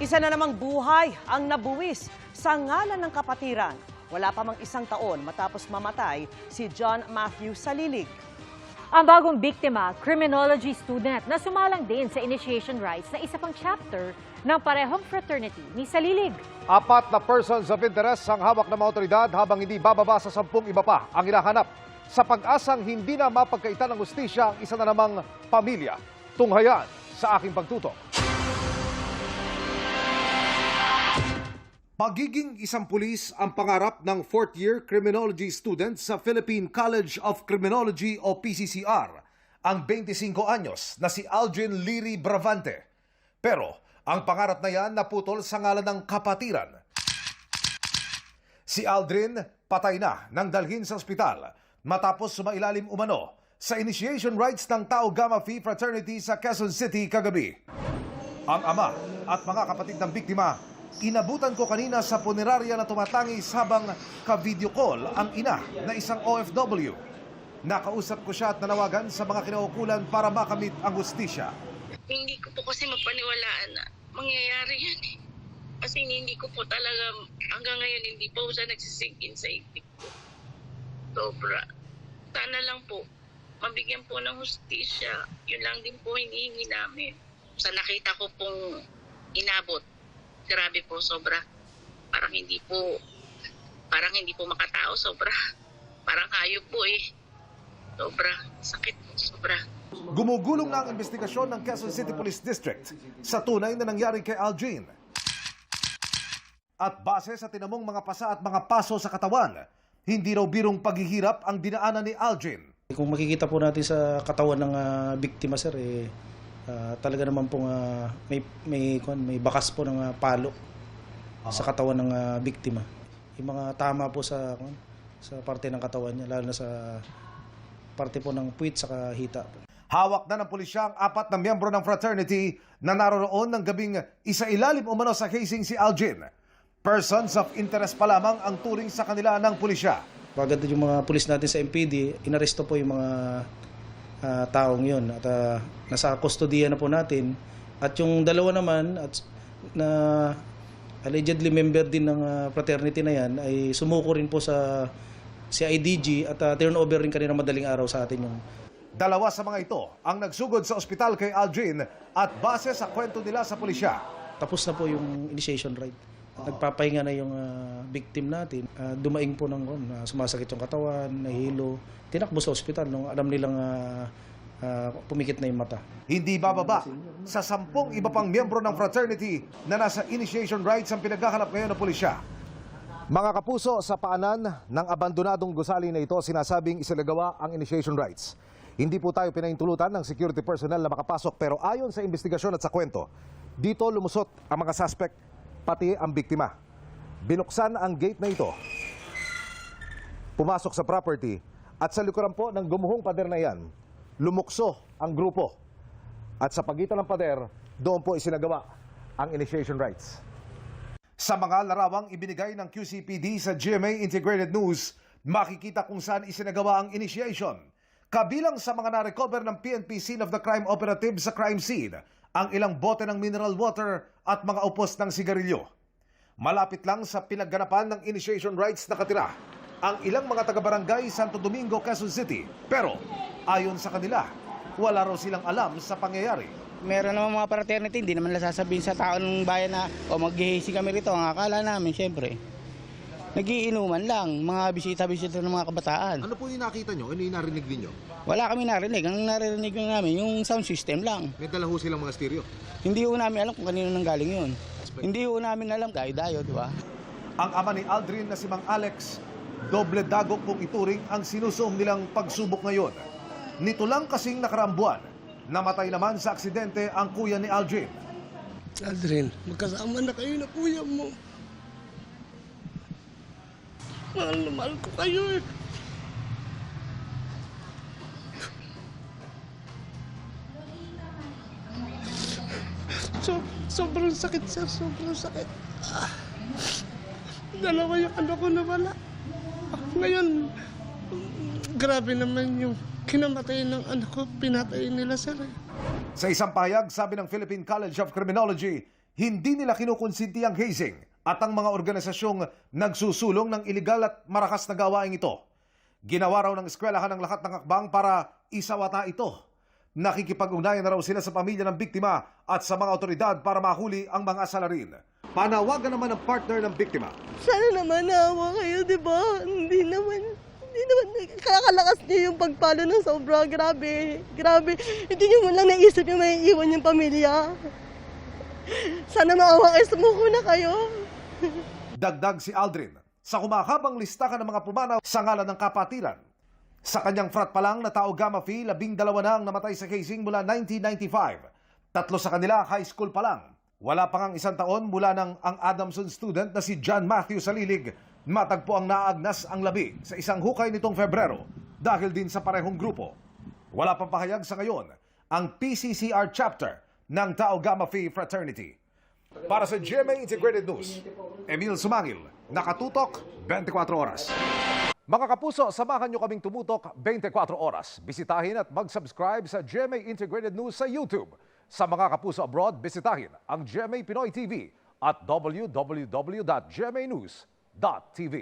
Isa na namang buhay ang nabuwis sa ngalan ng kapatiran. Wala pa mang isang taon matapos mamatay si John Matthew Salilig. Ang bagong biktima, criminology student na sumalang din sa initiation rites na isa pang chapter ng parehong fraternity ni Salilig. Apat na persons of interest ang hawak ng mga otoridad habang hindi bababa sa sampung iba pa ang hinahanap. Sa pag-asang hindi na mapagkaitan ng ustisya ang isa na namang pamilya. Tunghayan sa aking pagtutok. Pagiging isang pulis ang pangarap ng fourth-year criminology student sa Philippine College of Criminology o PCCR, ang 25 anyos na si Algin Liri Bravante. Pero ang pangarap na yan naputol sa ngalan ng kapatiran. Si Aldrin patay na nang dalhin sa ospital matapos sumailalim umano sa initiation rites ng Tau Gamma Phi Fraternity sa Quezon City kagabi. Ang ama at mga kapatid ng biktima, inabutan ko kanina sa punerarya na tumatangis habang ka-video call ang ina na isang OFW. Nakausap ko siya at nanawagan sa mga kinaukulan para makamit ang hustisya. hindi ko po kasi mapaniwalaan na mangyayari yan eh. Kasi hindi ko po talaga, hanggang ngayon hindi po siya nagsisink in sa isip ko. Sobra. Sana lang po, mabigyan po ng hustisya. Yun lang din po hinihingi namin. Sa nakita ko pong inabot, grabe po, sobra. Parang hindi po, parang hindi po makatao, sobra. Parang hayop po eh. Sobra. Sakit po, sobra. Gumugulong na ang investigasyon ng Quezon City Police District sa tunay na nangyari kay Algin. At base sa tinamong mga pasa at mga paso sa katawan, hindi raw birong paghihirap ang dinaanan ni Algin. Kung makikita po natin sa katawan ng ah, biktima sir eh ah, talaga naman pong ah, may may kuwan, may bakas po ng ah, palo sa katawan ng ah, biktima. Yung mga tama po sa kuwan, sa parte ng katawan niya lalo na sa parte po ng puwit sa hita. Hawak na ng pulisya ang apat na miyembro ng fraternity na naroon ng gabing isa ilalim umano sa casing si Algin. Persons of interest pa lamang ang turing sa kanila ng pulisya. Pagad yung mga pulis natin sa MPD, inaresto po yung mga ah, taong yun at ah, nasa kustodiya na po natin. At yung dalawa naman at na allegedly member din ng ah, fraternity na yan ay sumuko rin po sa CIDG at uh, turn over rin kanina madaling araw sa atin yung Dalawa sa mga ito ang nagsugod sa ospital kay Algin at base sa kwento nila sa pulisya. tapos na po yung initiation rite. Nagpapahinga na yung ah, victim natin. Ah, dumaing po ng uh, sumasakit yung katawan, nahilo. Tinakbo sa ospital nung alam nilang ah, ah, pumikit na yung mata. Hindi bababa sa sampung iba pang miyembro ng fraternity na nasa initiation rites ang pinaghahanap ngayon ng pulisya. Mga kapuso, sa paanan ng abandonadong gusali na ito, sinasabing isinagawa ang initiation rites. Hindi po tayo pinahintulutan ng security personnel na makapasok pero ayon sa investigasyon at sa kwento, dito lumusot ang mga suspect pati ang biktima. Binuksan ang gate na ito. Pumasok sa property at sa likuran po ng gumuhong pader na yan, lumukso ang grupo. At sa pagitan ng pader, doon po isinagawa ang initiation rites. Sa mga larawang ibinigay ng QCPD sa GMA Integrated News, makikita kung saan isinagawa ang initiation. Kabilang sa mga na-recover ng PNP Scene of the Crime Operative sa crime scene, ang ilang bote ng mineral water at mga upos ng sigarilyo. Malapit lang sa pinagganapan ng initiation rites nakatira ang ilang mga taga-barangay Santo Domingo, Quezon City. Pero ayon sa kanila, wala raw silang alam sa pangyayari. Meron naman mga fraternity, hindi naman nila sasabihin sa tao ng bayan na o maghihisi kami rito. Ang akala namin, syempre, nagiinuman lang, mga bisita-bisita ng mga kabataan. Ano po yung nakita nyo? Ano yung narinig ninyo? Wala kami narinig. Ang narinig lang namin, yung sound system lang. May dala ho silang mga stereo. Hindi ho namin alam kung kanino nang galing yun. Hindi ho namin alam kahit dayo, di ba? Ang ama ni Aldrin na si Mang Alex, doble dagok kung ituring ang sinusuong nilang pagsubok ngayon. Nito lang kasing nakarambuan, namatay naman sa aksidente ang kuya ni Aldrin. Aldrin, magkasama na kayo na kuya mo. Mahal na mahal ko kayo eh. So, sobrang sakit sir, sobrang sakit. Ah, dalawa yung ano ko na wala. Ah, ngayon, grabe naman yung kinamatay ng anak ko, pinatay nila sir eh. Sa isang pahayag, sabi ng Philippine College of Criminology, hindi nila kinukonsinti ang hazing at ang mga organisasyong nagsusulong ng iligal at marakas na gawain ito. Ginawa raw ng eskwelahan ang lahat ng akbang para isawata ito. Nakikipag-ugnayan na raw sila sa pamilya ng biktima at sa mga otoridad para mahuli ang mga salarin. Panawagan naman ng partner ng biktima. Sana naman naawa kayo, di ba? Hindi naman, hindi naman, kakalakas niyo yung pagpalo ng sobra. Grabe, grabe. Hindi niyo man lang naisip yung may iwan yung pamilya. Sana maawa kayo, sumuko na kayo. Dagdag si Aldrin sa kumahabang listahan ng mga pumanaw sa ngalan ng kapatiran. Sa kanyang frat pa lang na tao Gamma Phi, labing dalawa na ang namatay sa casing mula 1995. Tatlo sa kanila high school pa lang. Wala pa ngang isang taon mula nang ang Adamson student na si John Matthew Salilig matagpo ang naagnas ang labi sa isang hukay nitong Febrero dahil din sa parehong grupo. Wala pang pahayag sa ngayon ang PCCR chapter ng Tau Gamma Phi Fraternity. Para sa GMA Integrated News, Emil Sumangil, Nakatutok, 24 Oras. Mga kapuso, samahan nyo kaming tumutok 24 oras. Bisitahin at mag-subscribe sa GMA Integrated News sa YouTube. Sa mga kapuso abroad, bisitahin ang GMA Pinoy TV at www.gmanews.tv.